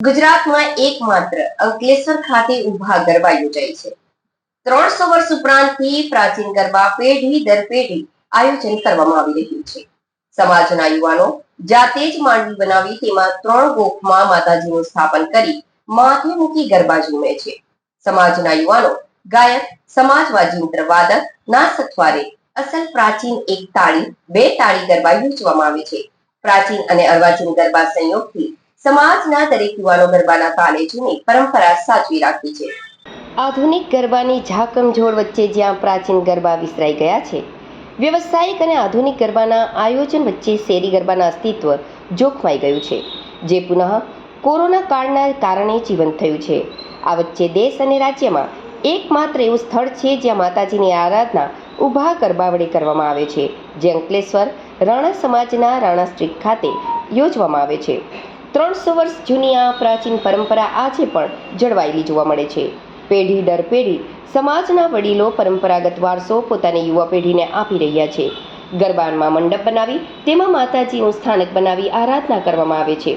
ગુજરાતમાં એકમાત્ર અંકલેશ્વર ખાતે ઊભા ગરબા યોજાય છે. ત્રણસો વર્ષ ઉપરાંતથી પ્રાચીન ગરબા પેઢી દર પેઢી આયોજન કરવામાં આવી રહ્યું છે. સમાજના યુવાનો જાતે જ માંડવી બનાવી તેમાં ત્રણ ગોખમાં માતાજીનું સ્થાપન કરી માથે મૂકી ગરબા ઝૂમે છે. સમાજના યુવાનો ગાયક સમાજવા જિંત્ર વાદક ના સથવારે અસલ પ્રાચીન એક તાળી, બે તાળી ગરબા યોજવામાં આવે છે. પ્રાચીન અને અર્વાચીન ગરબા સંયોગથી સમાજના દરેક યુવાનો ગરબાના તાલે પરંપરા સાચવી રાખી છે. આધુનિક ગરબાની ઝાકમઝોળ વચ્ચે જ્યાં પ્રાચીન ગરબા વિસરાઈ ગયા છે, વ્યવસાયિક અને આધુનિક ગરબાના આયોજન વચ્ચે શેરી ગરબાના અસ્તિત્વ જોખમાઈ ગયું છે, જે પુનઃ કોરોના કાળના કારણે જીવંત થયું છે. આ વચ્ચે દેશ અને રાજ્યમાં એકમાત્ર એવું સ્થળ છે જ્યાં માતાજીની આરાધના ઊભા ગરબા વડે કરવામાં આવે છે, જે અંકલેશ્વર રાણા સમાજના રાણા સ્ટ્રીટ ખાતે યોજવામાં આવે છે. ત્રણસો વર્ષ જૂની આ પ્રાચીન પરંપરા આજે પણ જળવાયેલી જોવા મળે છે. પેઢી દર પેઢી સમાજના વડીલો પરંપરાગત વારસો પોતાની યુવા પેઢીને આપી રહ્યા છે. ગરબાનમાં મંડપ બનાવી, તેમાં માતાજીનું સ્થાનક બનાવી આરાધના કરવામાં આવે છે.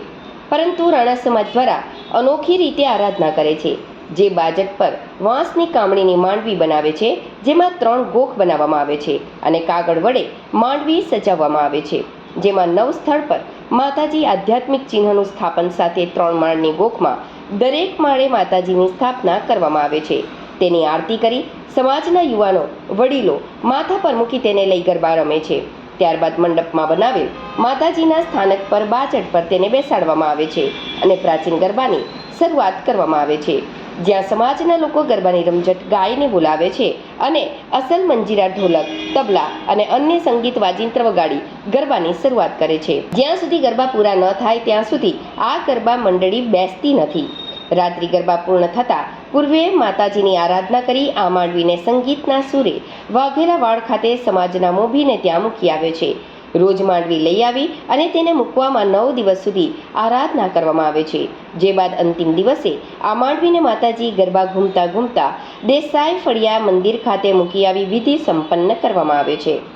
પરંતુ રાણા સમાજ દ્વારા અનોખી રીતે આરાધના કરે છે. જે બાજક પર વાંસની કામણીની માંડવી બનાવે છે, જેમાં ત્રણ ગોખ બનાવવામાં આવે છે અને કાગળ વડે માંડવી સજાવવામાં આવે છે. જેમાં નવ સ્થળ પર માતાજી આધ્યાત્મિક ચિહ્નનું સ્થાપન સાથે ત્રણ માળની ગોખમાં દરેક માળે માતાજીની સ્થાપના કરવામાં આવે છે. તેની આરતી કરી સમાજના યુવાનો, વડીલો માથા પર મૂકી તેને લઈ ગરબા રમે છે. ત્યારબાદ મંડપમાં બનાવેલ માતાજીના સ્થાનક પર બાચડ પર તેને બેસાડવામાં આવે છે અને પ્રાચીન ગરબાની શરૂઆત કરવામાં આવે છે. જ્યાં સમાજના લોકો ગરબાની રમઝટ ગાઈને બોલાવે છે અને અસલ મંજીરા ઢોલક, તબલા અને અન્ય સંગીત વાજિંત્ર વગાડી ગરબાની શરૂઆત કરે છે. જ્યાં સુધી ગરબા પૂરા ન થાય ત્યાં સુધી આ ગરબા મંડળી બેસતી નથી. રાત્રિ ગરબા પૂર્ણ થતાં પૂર્વે માતાજીની આરાધના કરી આ માંડવીને સંગીતના સુરે વાઘેલા વાડ ખાતે સમાજના મોભીને ત્યાં મૂકી આવે છે. રોજ માંડવી લઈ આવી અને તેને મૂકવામાં નવ દિવસ સુધી આરાધના કરવામાં આવે છે. જે બાદ અંતિમ દિવસે આ માંડવીને માતાજી ગરબા ઘૂમતા ઘૂમતા દેસાઈ ફળિયા મંદિર ખાતે મૂકી આવી વિધિ સંપન્ન કરવામાં આવે છે.